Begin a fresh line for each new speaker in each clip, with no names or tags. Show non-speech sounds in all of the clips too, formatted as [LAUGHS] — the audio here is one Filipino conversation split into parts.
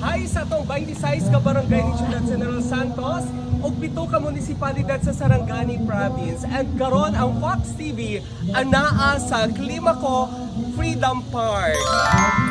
Hay sa tong 26 ka barangay ni Ciudad General Santos ug pito ka munisipalidad sa Sarangani Province. And karon ang Fox TV anaa sa Climaco Freedom Park.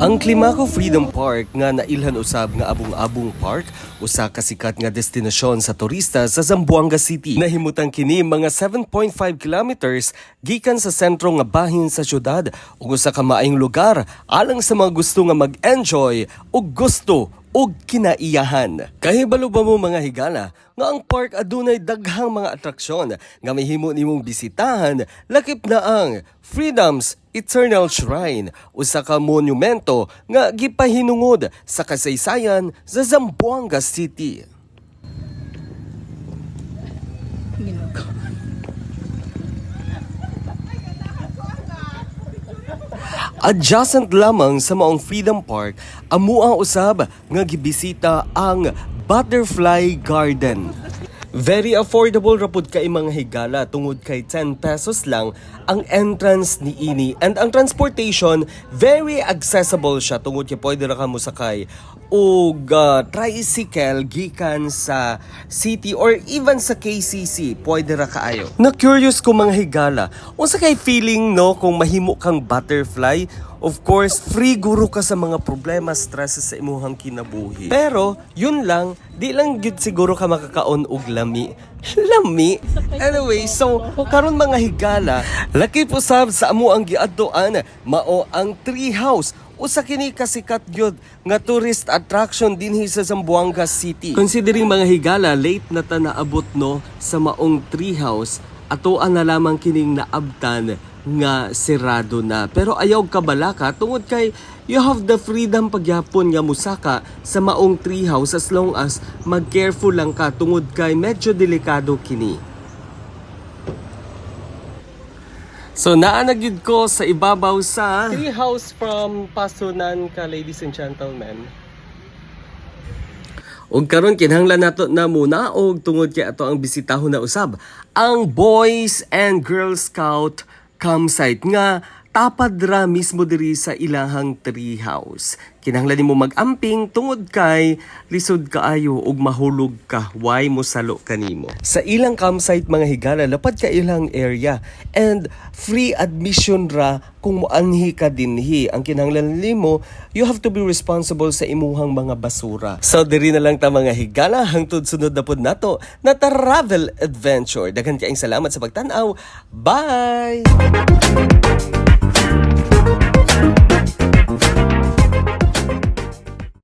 Ang Climaco Freedom Park nga nailhan usab nga abong-abong park usa ka sikat nga destinasyon sa turista sa Zamboanga City. Nahimutang kini mga 7.5 kilometers gikan sa sentro nga bahin sa syudad ug usa ka maayong lugar alang sa mga gusto nga mag-enjoy ug gusto ug kinaiyahan. Kahibalo ba mo mga higala nga ang park adunay daghang mga atraksyon nga mahimo nimong bisitahan lakip na ang Freedom's Eternal Shrine usa ka monumento nga gipahinungod sa kasaysayan sa Zamboanga City. Adjacent lamang sa maong Freedom Park, amo ang usab nga gibisita ang Butterfly Garden. Very affordable rapod kay mga higala tungod kay 10 pesos lang ang entrance ni ini and ang transportation very accessible siya tungod kay pwede ra ka musakay og uh, tricycle gikan sa city or even sa KCC pwede ra kaayo. Na curious ko mga higala, unsa kay feeling no kung mahimo kang butterfly Of course, free guro ka sa mga problema, stress sa imuhang kinabuhi. Pero, yun lang, di lang gyud siguro ka makakaon og lami. [LAUGHS] Lami? Anyway, so, karon mga higala, laki po sab sa amo ang giadtoan, mao ang tree house usa kini kasikat gyud nga tourist attraction dinhi sa Zamboanga City. Considering mga higala late na ta naabot no sa maong treehouse, atoan na lamang kining naabtan nga sirado na. Pero ayaw kabalaka tungod kay you have the freedom pagyapon nga musaka sa maong treehouse as long as mag-careful lang ka tungod kay medyo delikado kini. So naanagyud ko sa ibabaw sa treehouse from Pasunan ka ladies and gentlemen. Og karon kinahanglan nato na muna og tungod kay ato ang bisitahon na usab ang Boys and Girl Scout campsite nga tapad ra mismo diri sa ilahang treehouse. Kinahanglan nimo mag-amping tungod kay lisod kaayo ug mahulog ka why mo salo kanimo. Sa ilang campsite mga higala lapad ka ilang area and free admission ra kung moanhi ka dinhi. Ang kinahanglan nimo you have to be responsible sa imuhang mga basura. So diri na lang ta mga higala hangtod sunod na pod nato na travel adventure. Daghan kaayong salamat sa pagtan-aw. Bye.